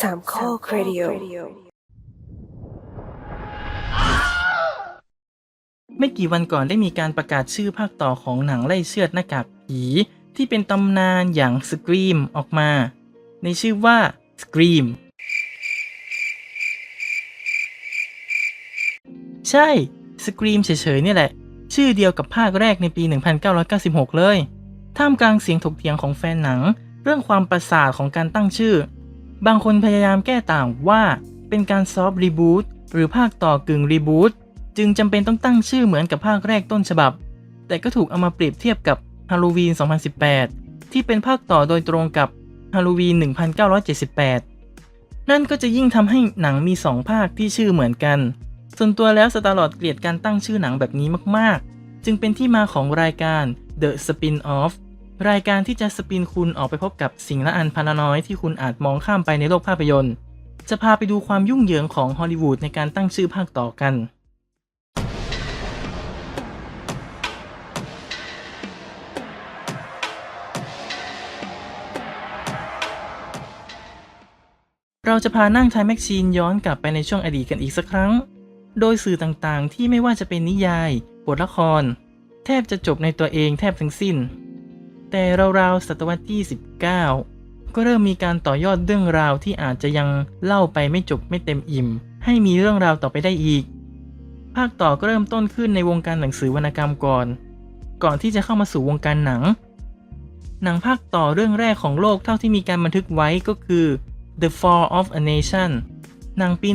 สามข้อครดิโอไม่กี่วันก่อนได้มีการประกาศชื่อภาคต่อของหนังไล่เชือดหน้ากากผี ที่เป็นตำนานอย่าง Scream ออกมา ในชื่อว่า Scream ใช่ Scream เฉยๆนี่แหละ ชื่อเดียวกับภาคแรกในปี 1996 เลย ท่ามกลางเสียงถกเถียงของแฟนหนัง เรื่องความประสาทของการตั้งชื่อ บางคนพยายามแก้ต่างว่าเป็นการซอฟต์รีบูตหรือภาคต่อกึ่งรีบูตจึงจำเป็นต้องตั้งชื่อเหมือนกับภาคแรกต้นฉบับ แต่ก็ถูกเอามาเปรียบเทียบกับฮาโลวีน 2018 ที่เป็นภาคต่อโดยตรงกับฮาโลวีน 1978 นั่นก็จะยิ่งทำให้หนังมี 2 ภาคที่ชื่อเหมือนกัน ส่วนตัวแล้วสตาร์ลอดเกลียดการตั้งชื่อหนังแบบนี้มาก ๆ จึงเป็นที่มาของรายการ The Spin-off รายการที่จะสปินคุณออกไปพบกับสิ่งละอันพันน้อยที่คุณอาจมองข้ามไปในโลกภาพยนตร์ จะพาไปดูความยุ่งเหยิงของฮอลลีวูดในการตั้งชื่อภาคต่อกัน เราจะพานั่งไทม์แมชชีนย้อนกลับไปในช่วงอดีตกันอีกสักครั้ง โดยสื่อต่างๆ ที่ไม่ว่าจะเป็นนิยาย บทละคร แทบจะจบในตัวเองแทบทั้งสิ้น แต่ราวๆศตวรรษที่ 19 ก็เริ่มมีการต่อยอดเรื่องราวที่อาจจะยังเล่าไปไม่จบไม่เต็มอิ่ม ให้มีเรื่องราวต่อไปได้อีก ภาคต่อก็เริ่มต้นขึ้นในวงการหนังสือวรรณกรรมก่อน ก่อนที่จะเข้ามาสู่วงการหนัง หนังภาคต่อเรื่องแรกของโลกเท่าที่มีการบันทึกไว้ก็คือ The Fall of a Nation หนังปี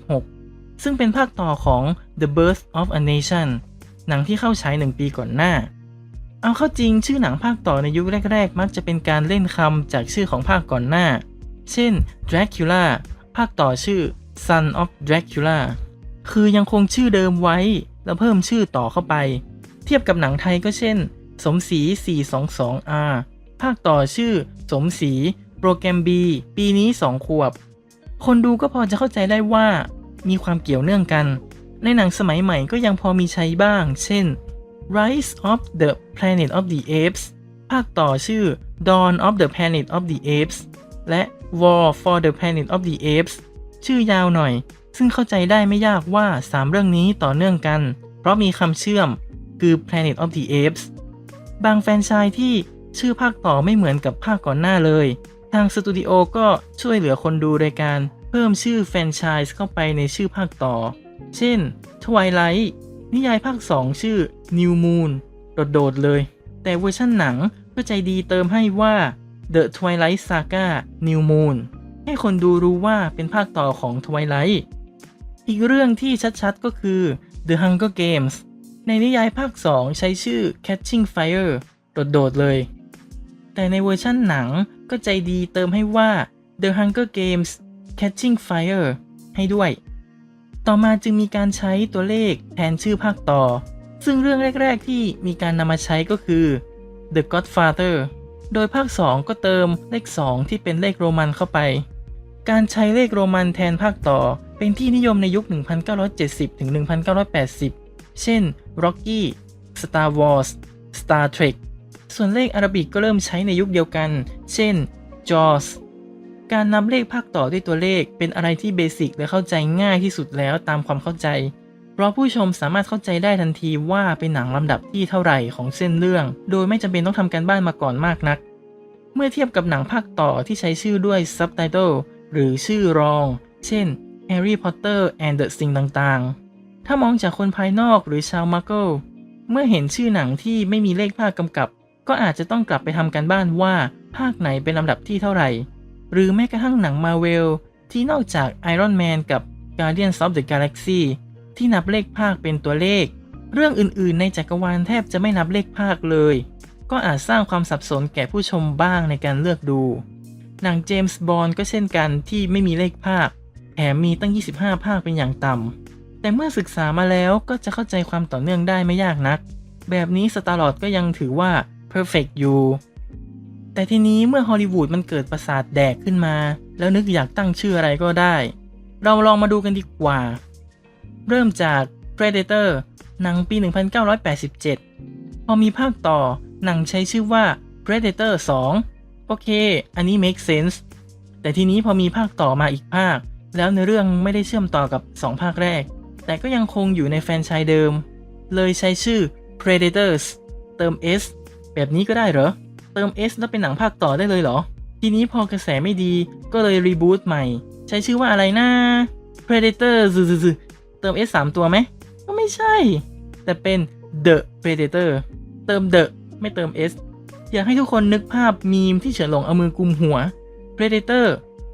1916 ซึ่งเป็นภาคต่อของ The Birth of a Nation หนังที่เข้าฉายหนึ่งปีก่อนหน้า เอาเข้าจริงชื่อหนังภาคต่อในยุคแรก ๆ มักจะเป็นการเล่นคำจากชื่อของภาคก่อนหน้า เช่น Dracula ภาคต่อชื่อ Son of Dracula คือยังคงชื่อเดิมไว้ แล้วเพิ่มชื่อต่อเข้าไป เทียบกับหนังไทยก็เช่น สมศรี 422R ภาคต่อชื่อ สมศรี โปรแกรม B ปีนี้ 2 ขวบ คนดูก็พอจะเข้าใจได้ว่า มีความเกี่ยวเนื่องกัน ในหนังสมัยใหม่ก็ยังพอมีใช้บ้าง เช่น Rise of the Planet of the Apes ภาคต่อชื่อ Dawn of the Planet of the Apes และ War for the Planet of the Apes ชื่อยาวหน่อย ซึ่งเข้าใจได้ไม่ยากว่า 3 เรื่องนี้ต่อเนื่องกัน เพราะมีคำเชื่อมคือ Planet of the Apes บางแฟนไชายที่ชื่อภาคต่อไม่เหมือนกับภาคก่อนหน้าเลย ทางสตูดิโอก็ช่วยเหลือคนดูโดยการ เพิ่มชื่อแฟนไชส์เข้าไปในชื่อภาคต่อ เช่น Twilight นิยายภาค 2 ชื่อ New Moon โดดๆเลย แต่เวอร์ชั่นหนังก็ใจดีเติมให้ว่า The Twilight Saga New Moon ให้คนดูรู้ว่าเป็นภาคต่อของ Twilight อีกเรื่องที่ชัดๆก็คือ The Hunger Games ในนิยายภาค 2 ใช้ชื่อ Catching Fire โดดๆเลย แต่ในเวอร์ชั่นหนังก็ใจดีเติมให้ว่า The Hunger Games Catching Fire ให้ด้วย ต่อมาจึงมีการใช้ตัวเลขแทนชื่อภาคต่อ ซึ่งเรื่องแรก ๆ ที่มีการนำมาใช้ก็คือ The Godfather โดยภาค 2 ก็เติมเลข 2 ที่เป็นเลขโรมันเข้าไป การใช้เลขโรมันแทนภาคต่อ เป็นที่นิยมในยุค 1970 ถึง 1980 เช่น Rocky Star Wars Star Trek ส่วนเลขอารบิกก็เริ่มใช้ในยุคเดียวกัน เช่น Jaws การนำเลขภาคต่อด้วยตัวเลขเป็นอะไรที่เบสิกและเข้าใจง่ายที่สุดแล้วตามความเข้าใจ เพราะผู้ชมสามารถเข้าใจได้ทันทีว่าเป็นหนังลำดับที่เท่าไหร่ของเส้นเรื่อง โดยไม่จำเป็นต้องทำการบ้านมาก่อนมากนัก เมื่อเทียบกับหนังภาคต่อที่ใช้ชื่อด้วยซับไตเติลหรือชื่อรอง เช่น Harry Potter and the สิ่งต่างๆ ถ้ามองจากคนภายนอกหรือชาวมักเกิลเมื่อเห็นชื่อหนังที่ไม่มีเลขภาคกำกับ ก็อาจจะต้องกลับไปทำการบ้านว่าภาคไหนเป็นลำดับที่เท่าไหร่ หรือแม้กระทั่งหนังมาเวลที่นอกจาก Iron Man กับ Guardians of the Galaxy ที่นับเลขภาคเป็นตัวเลข เรื่องอื่นๆ ในจักรวาลแทบจะไม่นับเลขภาคเลย ก็อาจสร้างความสับสนแก่ผู้ชมบ้างในการเลือกดู หนังเจมส์บอนด์ก็เช่นกันที่ไม่มีเลขภาค แถมมีตั้ง 25 ภาคเป็นอย่างต่ำ แต่เมื่อศึกษามาแล้วก็จะเข้าใจความต่อเนื่องได้ไม่ยากนัก แบบนี้สตาร์ลอดก็ยังถือว่า perfect อยู่ แต่ทีนี้เมื่อฮอลลีวูดมันเกิดประสาทแดกขึ้นมา แล้วนึกอยากตั้งชื่ออะไรก็ได้ เราลองมาดูกันดีกว่า เริ่มจาก Predator หนังปี 1987 พอมีภาคต่อหนังใช้ชื่อว่า Predator 2 โอเค อันนี้ make sense แต่ทีนี้พอมีภาคต่อมาอีกภาค แล้วในเรื่องไม่ได้เชื่อมต่อกับ 2 ภาคแรก แต่ก็ยังคงอยู่ในแฟนชายเดิม เลยใช้ชื่อ Predators เติม S แบบนี้ก็ได้เหรอ เติม S แล้วเป็นหนังภาคต่อได้เลยเหรอ ทีนี้พอกระแสไม่ดีก็เลยรีบูตใหม่ ใช้ชื่อว่าอะไรนะ Predator ซึซึเติม S 3 ตัวไหม ก็ไม่ใช่ แต่เป็น The Predator เติม The ไม่เติม S อยากให้ทุกคนนึกภาพมีมที่เฉินหลงเอามือกุมหัว Predator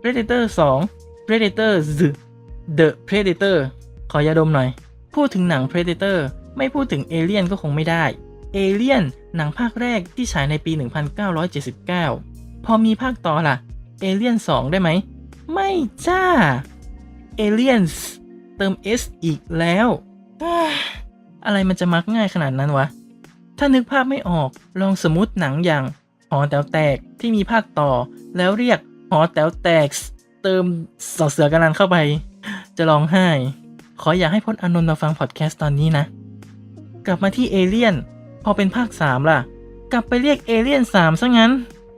Predator 2 Predator Z The Predator ขอยาดมหน่อย พูดถึงหนัง Predator ไม่พูดถึง Alien ก็คงไม่ได้ Alien หนังภาคแรกที่ฉายในปี 1979 พอมีภาคต่อล่ะ Alien 2ได้ไหม ไม่จ้า Aliens เติม S อีกแล้ว อะไรมันจะมักง่ายขนาดนั้นวะ ถ้านึกภาพไม่ออก ลองสมมติหนังอย่างหอแต๋วแตกที่มีภาคต่อ แล้วเรียกหอแต๋วแตกเติมสอเสือกันนันเข้าไป จะร้องไห้ ขออยากให้พจน์อานนท์มาฟังพอดแคสต์ตอนนี้นะ กลับมาที่เอเลียน พอเป็นภาค 3 ล่ะ กลับไปเรียกเอเลียน3ซะงั้น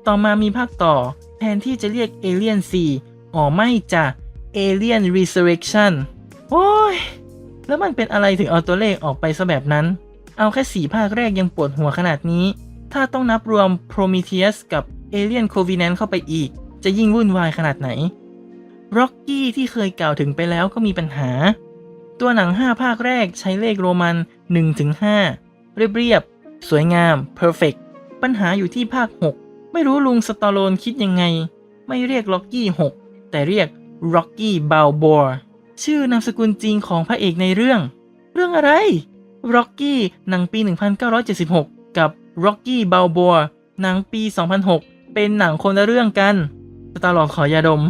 ต่อมามีภาคต่อ แทนที่จะเรียกเอเลียน4อ๋อไม่จ้ะเอเลียน Resurrection โอ้ย แล้วมันเป็นอะไรถึงเอาตัวเลขออกไปซะแบบนั้น เอาแค่สี่ภาคแรกยังปวดหัวขนาดนี้ ถ้าต้องนับรวม Prometheus กับ Alien Covenant เข้าไปอีก จะยิ่งวุ่นวายขนาดไหน Rocky ที่เคยกล่าวถึงไปแล้วก็มีปัญหา ตัวหนัง 5 ภาคแรกใช้เลขโรมัน 1-5 เรียบ สวยงาม perfect ปัญหาอยู่ที่ภาค 6 ไม่รู้ลุงสตอโลนคิดยังไง ไม่เรียก Rocky 6แต่เรียก Rocky Balboa ชื่อนามสกุลจริงของพระเอกในเรื่อง เรื่องอะไร Rocky หนังปี 1976 กับ Rocky Balboa หนังปี 2006 เป็นหนังคนละเรื่องกันสตาร์ลอดขอยาดม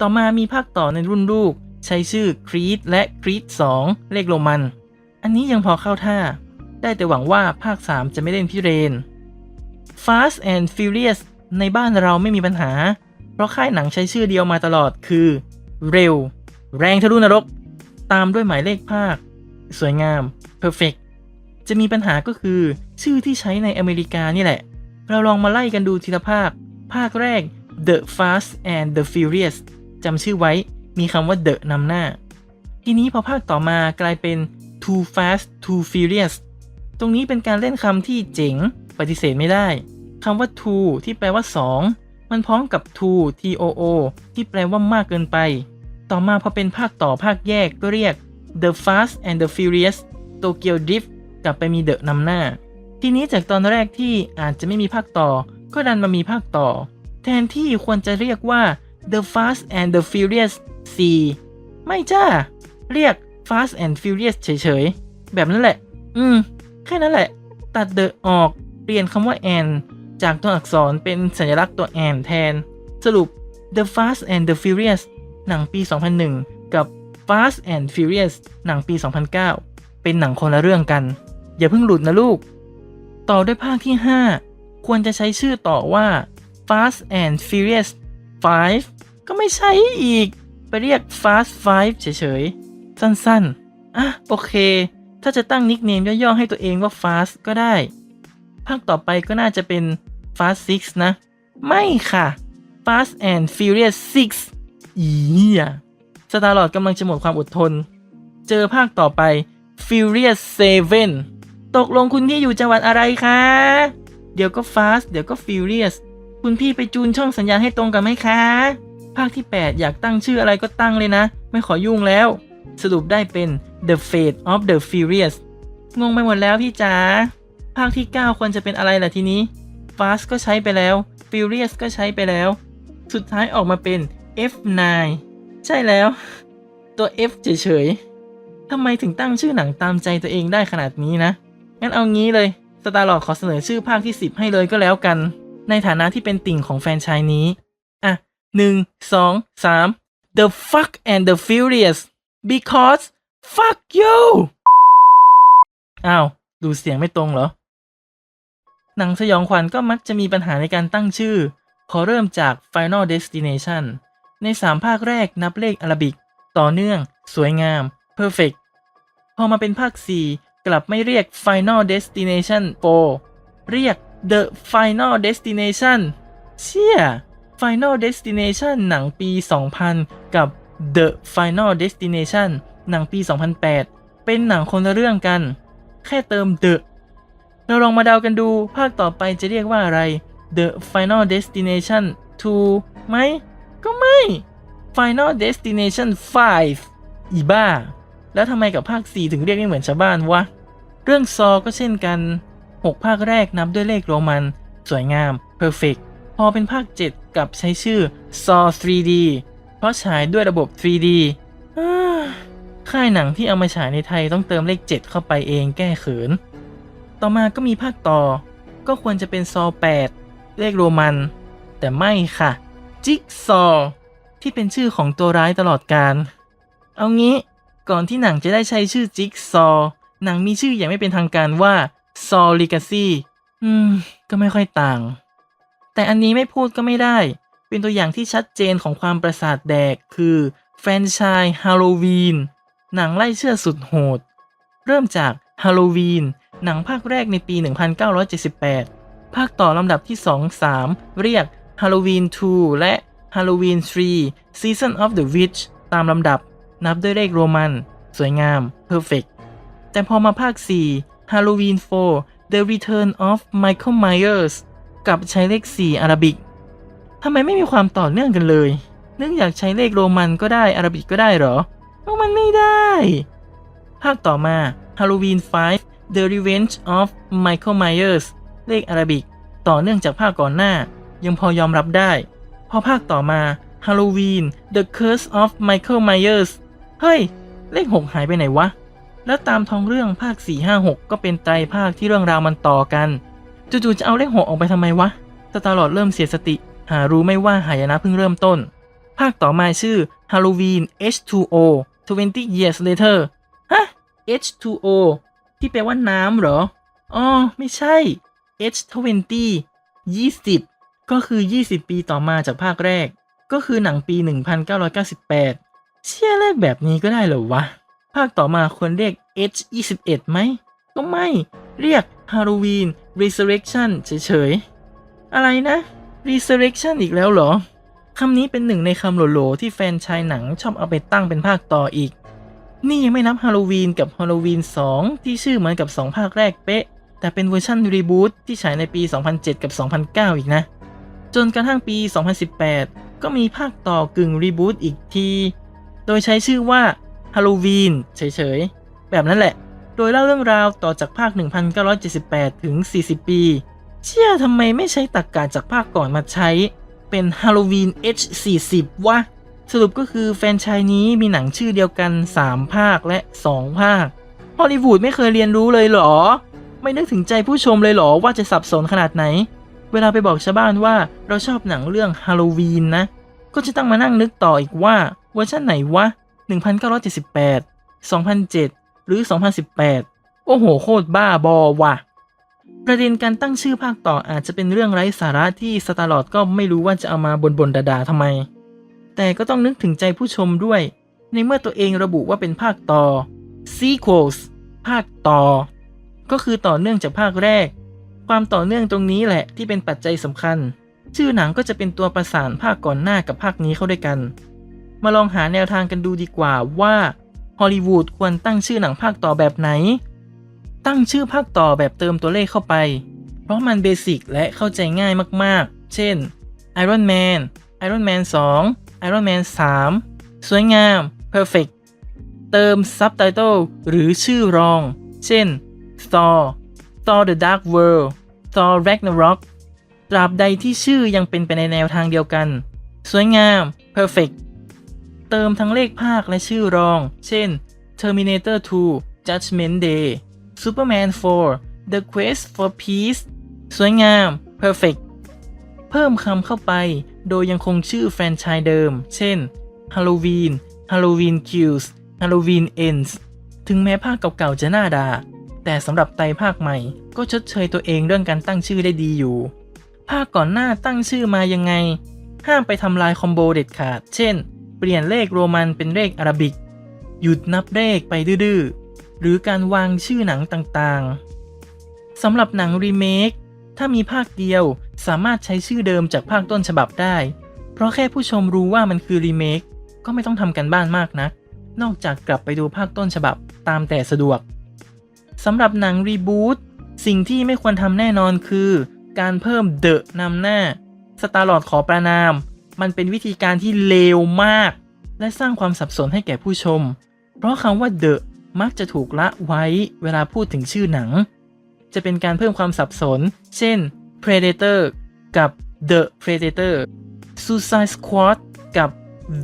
ต่อมามีภาคต่อในรุ่นลูก ใช้ชื่อ Creed และ Creed 2เลขโรมัน อันนี้ยังพอเข้าท่า ได้แต่หวังว่าภาค 3 จะไม่เล่นพิเรน Fast and Furious ในบ้านเราไม่มีปัญหา เพราะค่ายหนังใช้ชื่อเดียวมาตลอดคือ เร็ว แรงทะลุนรก ตามด้วยหมายเลขภาค สวยงาม perfect จะมีปัญหาก็คือชื่อที่ใช้ในอเมริกานี่แหละ เราลองมาไล่กันดูทีละภาค ภาคแรก The Fast and the Furious จำชื่อไว้มีคำว่า The นำหน้า ทีนี้พอภาคต่อมากลายเป็น Too Fast Too Furious ตรงนี้เป็นการเล่นคำที่เจ๋งปฏิเสธไม่ได้คำว่า too ที่แปลว่า 2 มันพ้อมกับ too too ที่แปลว่ามากเกินไป ต่อมาพอเป็นภาคต่อภาคแยกก็เรียก The Fast and the Furious Tokyo Drift กลับไปมี The นำหน้า ทีนี้จากตอนแรกที่อาจจะไม่มีภาคต่อ ก็ดันมามีภาคต่อ แทนที่ควรจะเรียกว่า The Fast and the Furious 4 ไม่จ้า เรียก Fast and Furious เฉยๆ แบบนั้นแหละ อืม แค่นั้นแหละ ตัด The ออกเปลี่ยนคำว่า and จากตัวอักษรเป็นสัญลักษณ์ตัว and แทน สรุป The Fast and the Furious หนังปี 2001 กับ Fast and Furious หนังปี 2009 เป็นหนังคนละเรื่องกัน อย่าเพิ่งหลุดนะลูก ต่อด้วยภาคที่ 5 ควรจะใช้ชื่อต่อว่า Fast and Furious 5 ก็ไม่ใช่อีก ไปเรียก Fast 5 เฉยๆ สั้นๆ อะ โอเค ถ้าจะตั้งนิกเนมย่อๆให้ตัวเองว่า Fast ก็ได้ ภาคต่อไปก็น่าจะเป็น Fast 6 นะ ไม่ค่ะ Fast and Furious 6 อีเหี้ยสตาร์ลอดกำลังจะหมดความอดทน เจอภาคต่อไป Furious 7 ตกลงคุณพี่อยู่จังหวัดอะไรคะ เดี๋ยวก็ Fast เดี๋ยวก็ Furious คุณพี่ไปจูนช่องสัญญาณให้ตรงกันไหมคะ ภาคที่ 8 อยากตั้งชื่ออะไรก็ตั้งเลยนะ ไม่ขอยุ่งแล้ว สรุปได้เป็น The Fate of the Furious งงไปหมดแล้วพี่จ๋า ภาคที่ 9 ควรจะเป็นอะไรล่ะทีนี้ Fast ก็ใช้ไปแล้ว Furious ก็ใช้ไปแล้ว สุดท้ายออกมาเป็น F9 ใช่แล้ว ตัว F เฉยๆทำไมถึงตั้งชื่อหนังตามใจตัวเองได้ขนาดนี้นะ งั้นเอางี้เลยสตาร์ลอดขอเสนอชื่อภาคที่ 10 ให้เลยก็แล้วกัน ในฐานะที่เป็นติ่งของแฟนชายนี้ อะหนึ่งสองสาม The fuck and the furious because fuck you อ้าว ดูเสียงไม่ตรงเหรอ หนังสยองขวัญก็มักจะมีปัญหาในการตั้งชื่อ ขอเริ่มจาก Final Destination ใน 3 ภาคแรกนับเลขอาราบิก ต่อเนื่อง สวยงาม perfect พอมาเป็นภาค 4 กลับไม่เรียก Final Destination 4 เรียก The Final Destination เชี่ย Final Destination หนังปี 2000 กับ The Final Destination หนังปี 2008 เป็นหนังคนละเรื่องกัน แค่เติม The เราลองมาเดากันดูภาคต่อไปจะเรียกว่าอะไร The Final Destination 2 ไหม ก็ไม่ Final Destination 5 อีบ้า แล้วทำไมกับภาค 4 ถึงเรียกไม่เหมือนชาวบ้านวะ เรื่องซอก็เช่นกัน 6 ภาคแรกนับด้วยเลขโรมัน สวยงาม Perfect พอเป็นภาค 7 กับใช้ชื่อ Saw 3D เพราะฉายด้วยระบบ 3D ค่ายหนังที่เอามาฉายในไทยต้องเติมเลข 7 เข้าไปเองแก้เขิน ต่อมาก็มีภาคต่อ ก็ควรจะเป็นซอ8เลขโรมัน แต่ไม่ค่ะ จิกซอ ที่เป็นชื่อของตัวร้ายตลอดการ เอางี้ก่อนที่หนังจะได้ใช้ชื่อจิกซอ หนังมีชื่ออย่างไม่เป็นทางการว่าซอลิกาซีอืม ก็ไม่ค่อยต่าง แต่อันนี้ไม่พูดก็ไม่ได้ เป็นตัวอย่างที่ชัดเจนของความประสาทแดกคือแฟนชส์ฮาโลวีนหนังไล่เชื่อสุดโหด เริ่มจากฮาโลวีนหนังภาคแรกในปี 1978 ภาคต่อลำดับที่ 2 3 เรียก Halloween 2 และ Halloween 3 Season of the Witch ตามลำดับนับด้วยเลขโรมัน สวยงาม Perfect แต่พอมาภาค 4 Halloween 4 The Return of Michael Myers กับใช้เลข 4 อาราบิก ทำไมไม่มีความต่อเนื่องกันเลย นึกอยากใช้เลขโรมันก็ได้อาราบิกก็ได้เหรอพราะมันไม่ได้ ภาคต่อมา Halloween 5 The Revenge of Michael Myers เลขอาราบิก ต่อเนื่องจากภาคก่อนหน้า ยังพอยอมรับได้ พอภาคต่อมา Halloween The Curse of Michael Myers เฮ้ย เลข 6 หายไปไหนวะ แล้วตามท้องเรื่องภาค 4 5 6 ก็เป็นไตรภาคที่เรื่องราวมันต่อกัน จู่ๆจะเอาเลข 6 ออกไปทำไมวะสตลอดเริ่มเสียสติ หารู้ไม่ว่าหายนะเพิ่งเริ่มต้น ภาคต่อมาชื่อ Halloween H2O 20 years later ฮะ H2O ที่แปลว่าน้ำเหรอ อ๋อ ไม่ใช่ H20 20 ก็คือ 20 ปีต่อมาจากภาคแรก ก็คือหนังปี 1998 เชื่อเลขแบบนี้ก็ได้เหรอวะ ภาคต่อมาควรเรียก H21 ไหม ก็ไม่ เรียก Halloween Resurrection เฉยๆ อะไรนะ Resurrection อีกแล้วเหรอ คำนี้เป็นหนึ่งในคำโหลๆที่แฟนชายหนังชอบเอาไปตั้งเป็นภาคต่ออีก นี่ยังไม่นับฮาโลวีนกับฮาโลวีน2 ที่ชื่อเหมือนกับ 2 ภาคแรกเป๊ะ แต่เป็นเวอร์ชันรีบูตที่ฉายในปี 2007 กับ 2009 อีกนะ จนกระทั่งปี 2018 ก็มีภาคต่อกึ่งรีบูตอีกที โดยใช้ชื่อว่าฮาโลวีนเฉยๆ แบบนั้นแหละ โดยเล่าเรื่องราวต่อจากภาค 1978 ถึง 40 ปี เชื่อทำไมไม่ใช้ตักกาจากภาคก่อนมาใช้ เป็นฮาโลวีน H40 วะ สรุปก็คือแฟนชายนี้มีหนังชื่อเดียวกัน 3 ภาคและ 2 ภาคฮอลลีวูดไม่เคยเรียนรู้เลยเหรอ ไม่นึกถึงใจผู้ชมเลยเหรอว่าจะสับสนขนาดไหน เวลาไปบอกชาวบ้านว่าเราชอบหนังเรื่องฮาโลวีนนะ ก็จะต้องมานั่งนึกต่ออีกว่าเวอร์ชันไหนวะ 1978 2007 หรือ 2018 โอ้โห โคตรบ้าบอว่ะ ประเด็นการตั้งชื่อภาคต่ออาจจะเป็นเรื่องไร้สาระที่สตาร์ลอดก็ไม่รู้ว่าจะเอามาบนบนๆด่าๆทำไม แต่ก็ต้องนึกถึงใจผู้ชมด้วย ในเมื่อตัวเองระบุว่าเป็นภาคต่อ sequels ภาคต่อ ก็คือต่อเนื่องจากภาคแรก ความต่อเนื่องตรงนี้แหละที่เป็นปัจจัยสำคัญ ชื่อหนังก็จะเป็นตัวประสานภาคก่อนหน้ากับภาคนี้เข้าด้วยกัน มาลองหาแนวทางกันดูดีกว่าว่าฮอลลีวูดควรตั้งชื่อหนังภาคต่อแบบไหน ตั้งชื่อภาคต่อแบบเติมตัวเลขเข้าไป เพราะมันเบสิกและเข้าใจง่ายมากๆ เช่น Iron Man Iron Man 2 Iron Man 3 สวยงาม Perfect เติมซับไตเติลหรือชื่อรอง เช่น Thor Thor the Dark World Thor Ragnarok ตราบใดที่ชื่อยังเป็นไปในแนวทางเดียวกัน สวยงาม Perfect เติมทั้งเลขภาคและชื่อรอง เช่น Terminator 2 Judgment Day Superman 4 The Quest for Peace สวยงาม Perfect เพิ่มคำเข้าไป โดยยังคงชื่อแฟรนไชส์เดิม เช่น Halloween Halloween Kills Halloween Ends ถึงแม้ภาคเก่าๆจะน่าด่าแต่สำหรับไตภาคใหม่ ก็ชดเชยตัวเองเรื่องการตั้งชื่อได้ดีอยู่ ภาคก่อนหน้าตั้งชื่อมายังไง ห้ามไปทำลายคอมโบเด็ดขาด เช่น เปลี่ยนเลขโรมันเป็นเลขอาราบิก หยุดนับเลขไปดื้อ หรือการวางชื่อหนังต่างๆสำหรับหนังรีเมคถ้ามีภาคเดียวสามารถใช้ชื่อเดิมจากภาคต้นฉบับได้ เพราะแค่ผู้ชมรู้ว่ามันคือรีเมคก็ไม่ต้องทำกันบ้านมากนะัก นอกจากกลับไปดูภาคต้นฉบับตามแต่สะดวกสำหรับหนังรีบูตสิ่งที่ไม่ควรทำแน่นอนคือ การเพิ่มเดอะนำหน้าสตาร์ลอดขอประนาม มันเป็นวิธีการที่เลวมาก และสร้างความสับสนให้แก่ผู้ชม เพราะคำว่าเดอะ มักจะถูกละไว้เวลาพูดถึงชื่อหนัง จะเป็นการเพิ่มความสับสน เช่น Predator กับ The Predator Suicide Squad กับ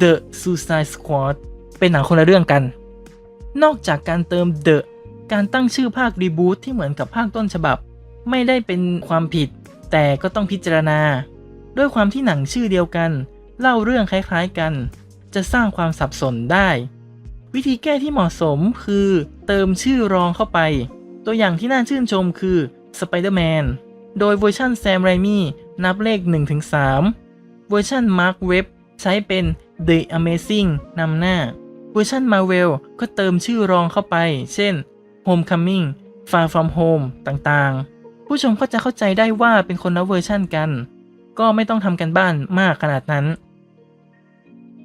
The Suicide Squad เป็นหนังคนละเรื่องกัน นอกจากการเติม The การตั้งชื่อภาครีบูตที่เหมือนกับภาคต้นฉบับ ไม่ได้เป็นความผิด แต่ก็ต้องพิจารณา ด้วยความที่หนังชื่อเดียวกัน เล่าเรื่องคล้ายๆกัน จะสร้างความสับสนได้ วิธีแก้ที่เหมาะสมคือเติมชื่อรองเข้าไป ตัวอย่างที่น่าชื่นชมคือ Spider-Man โดยเวอร์ชันแซมไรมี่นับเลข 1-3 เวอร์ชัน Mark Webb ใช้เป็น The Amazing นำหน้า เวอร์ชัน Marvel ก็เติมชื่อรองเข้าไป เช่น Homecoming Far From Home ต่างๆ ผู้ชมก็จะเข้าใจได้ว่าเป็นคนละเวอร์ชันกัน ก็ไม่ต้องทำกันบ้านมากขนาดนั้น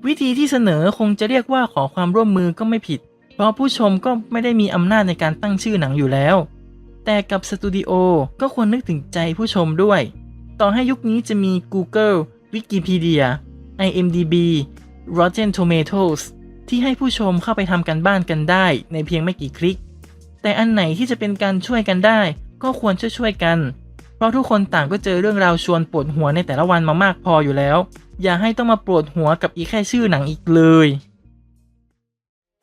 วิธีที่เสนอคงจะเรียกว่าขอความร่วมมือก็ไม่ผิด เพราะผู้ชมก็ไม่ได้มีอำนาจในการตั้งชื่อหนังอยู่แล้ว แต่กับสตูดิโอก็ควรนึกถึงใจผู้ชมด้วย ต่อให้ยุคนี้จะมี Google Wikipedia IMDb Rotten Tomatoes ที่ให้ผู้ชมเข้าไปทำกันบ้านกันได้ในเพียงไม่กี่คลิก แต่อันไหนที่จะเป็นการช่วยกันได้ ก็ควรช่วยๆกัน เพราะทุกคนต่างก็เจอเรื่องราวชวนปวดหัวในแต่ละวันมามากพออยู่แล้ว อย่าให้ต้องมาปวดหัวกับอีแค่ชื่อหนังอีกเลย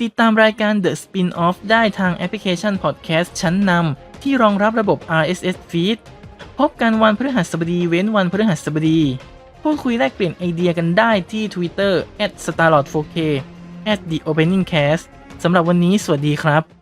ติดตามรายการ The Spin-off ได้ทางแอปพลิเคชัน Podcast ชั้นนำที่รองรับระบบ RSS Feed พบกันวันพฤหัสบดีเว้นวันพฤหัสบดี พูดคุยแลกเปลี่ยนไอเดียกันได้ที่ Twitter @starlord4k @theopeningcast สำหรับวันนี้สวัสดีครับ